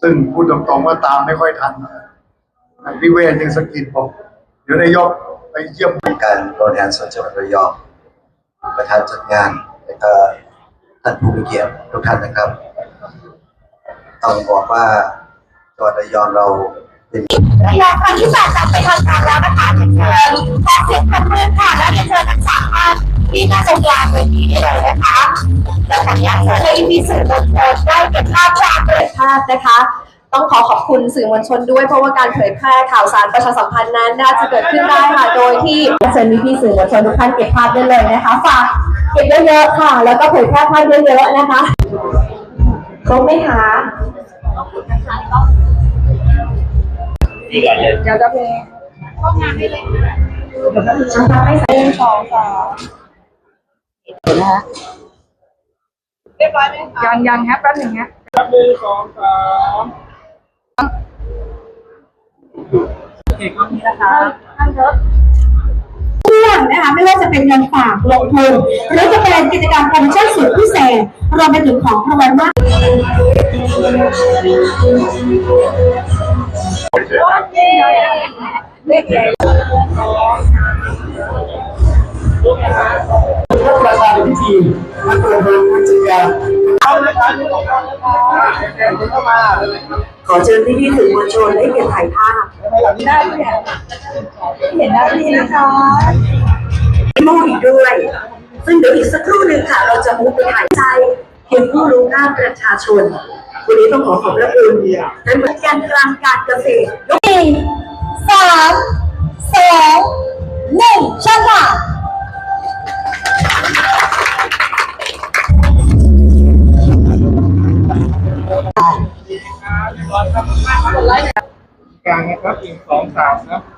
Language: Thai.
ซึ่งพูดตรงๆว่าตามไม่ค่อยทันพี่เวรยังสะกิดบอกเดี๋ยวนายกไปเยี่ยมการบริหารส่วนจังหวัดระยองประธานจัดงานและก็ท่านผู้มีเกียรติทุกท่านนะครับต้องบอกว่าจังหวัดระยองเราเป็นระยองครั้งที่แปดจะไปทำการแล้วนะคะเชิญขอเสียงปรบมือค่ะและเรียนเชิญทั้งสามท่านที่หน้าตรงกลางเวทีนี้เลยนะคะ และขออนุญาตเชิญให้มีสื่อมวลชนได้เก็บภาพจากเลยภาพนะคะ ต้องขอขอบคุณสื่อมวลชนด้วยเพราะว่าการเผยแพร่ข่าวสารประชาสัมพันธ์นั้นน่าจะเกิดขึ้นได้ค่ะโดยที่เชิญพี่ๆสื่อมวลชนทุกท่านเก็บภาพได้เลยนะคะฝากเก็บเยอะๆค่ะ แล้วก็เผยแพร่ภาพเยอะๆนะคะครบไหมคะเดี๋ยวจะเพลงฉันทำให้ใส่สองสาม ยังยังครับแป๊บหนึ่งฮะเรื่องนะคะไม่ว่าจะเป็นเงินฝากลงทุนหรือจะเป็นกิจกรรมโปรโมชั่นสุดพิเศษรวมไปถึงของรางวัลมากประ ขอเชิญพี่ๆสื่อมวลชนได้เก็บถ่ายภาพได้ไหมเนี่ยเห็นหน้าที่นะคะมอบอีกด้วย ซึ่งเดี๋ยวอีกสักครู่หนึ่งค่ะ เราจะมุกไปถ่ายใจเพียงผู้รู้หน้าประชาชน วันนี้ต้องขอขอบพระคุณท่านผู้การกลางการเกษตรยกสามสองหนึ่ง กลางนะครับหนึ่งสองสามนะ